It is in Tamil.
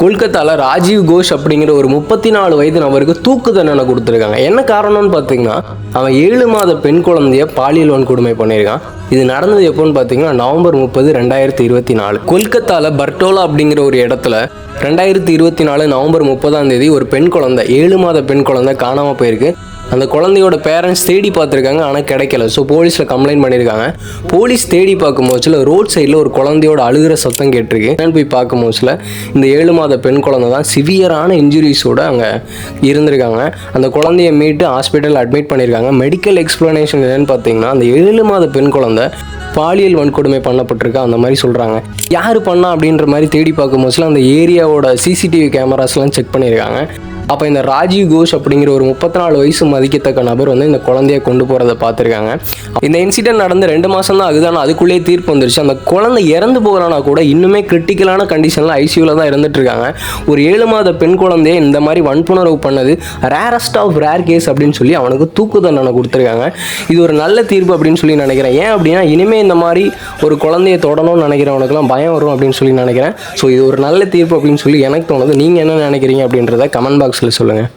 கொல்கத்தாவில் ராஜீவ் கோஷ் அப்படிங்கிற ஒரு முப்பத்தி நாலு வயது நபருக்கு தூக்கு தண்டனை கொடுத்துருக்காங்க. என்ன காரணம்னு பார்த்தீங்கன்னா அவன் ஏழு மாத பெண் குழந்தைய பாலியல் வன்கொடுமை பண்ணியிருக்கான். இது நடந்தது எப்போன்னு பார்த்தீங்கன்னா நவம்பர் முப்பது ரெண்டாயிரத்தி இருபத்தி நாலு. கொல்கத்தாவில் பர்டோலா அப்படிங்கிற ஒரு இடத்துல ரெண்டாயிரத்தி இருபத்தி நாலு நவம்பர் முப்பதாம் தேதி ஒரு பெண் குழந்தை ஏழு மாத பெண் குழந்தை காணாமல் போயிருக்கு. அந்த குழந்தையோட பேரண்ட்ஸ் தேடி பார்த்துருக்காங்க ஆனால் கிடைக்கல. ஸோ போலீஸில் கம்ப்ளைண்ட் பண்ணியிருக்காங்க போலீஸ் தேடி பார்க்கும் போச்சில் ரோட் சைடில் ஒரு குழந்தையோட அழுகிற சத்தம் கேட்டிருக்கு. நான் போய் பார்க்கும் போச்சில் இந்த ஏழு மாத பெண் குழந்தை தான் சிவியரான இன்ஜுரிஸோடு அங்கே இருந்திருக்காங்க. அந்த குழந்தைய மீட்டு ஹாஸ்பிட்டல் அட்மிட் பண்ணியிருக்காங்க மெடிக்கல் எக்ஸ்ப்ளனேஷன் என்னென்னு பார்த்தீங்கன்னா அந்த ஏழு மாத பெண் குழந்தை பாலியல் வன்கொடுமை பண்ணப்பட்டிருக்கா அந்த மாதிரி சொல்கிறாங்க யார் பண்ணா அப்படின்ற மாதிரி தேடி பார்க்கும் போச்சில் அந்த ஏரியாவோட சிசிடிவி கேமராஸ்லாம் செக் பண்ணியிருக்காங்க அப்போ இந்த ராஜீவ் கோஷ் அப்படிங்கிற ஒரு முப்பத்தி நாலு வயசு மதிக்கத்தக்க நபர் வந்து இந்த குழந்தைய கொண்டு போகிறத பார்த்துருக்காங்க. இந்த இன்சிடென்ட் நடந்து ரெண்டு மாதம் தான் ஆகுது ஆனால் அதுக்குள்ளேயே தீர்ப்பு வந்துருச்சு. அந்த குழந்தை இறந்து போகிறானா கூட இன்னுமே கிரிட்டிக்கலான கண்டிஷனில் ஐசியூவில் தான் இருந்துட்டு இருக்காங்க ஒரு ஏழு மாத பெண் குழந்தைய இந்த மாதிரி வன்புணர்வு பண்ணது ரேரஸ்ட் ஆஃப் ரேர் கேஸ் அப்படின்னு சொல்லி அவனுக்கு தூக்கு தண்டனை கொடுத்துருக்காங்க. இது ஒரு நல்ல தீர்ப்பு அப்படின்னு சொல்லி நினைக்கிறேன். ஏன் அப்படின்னா இனிமேல் இந்த மாதிரி ஒரு குழந்தைய தொடணும்னு நினைக்கிறவனுக்குலாம் பயம் வரும் அப்படின்னு சொல்லி நினைக்கிறேன். ஸோ இது ஒரு நல்ல தீர்ப்பு அப்படின்னு சொல்லி எனக்கு தோணுது. நீங்கள் என்ன நினைக்கிறீங்க அப்படின்றத கமெண்ட் பாக்ஸில் சொல்லுங்கள்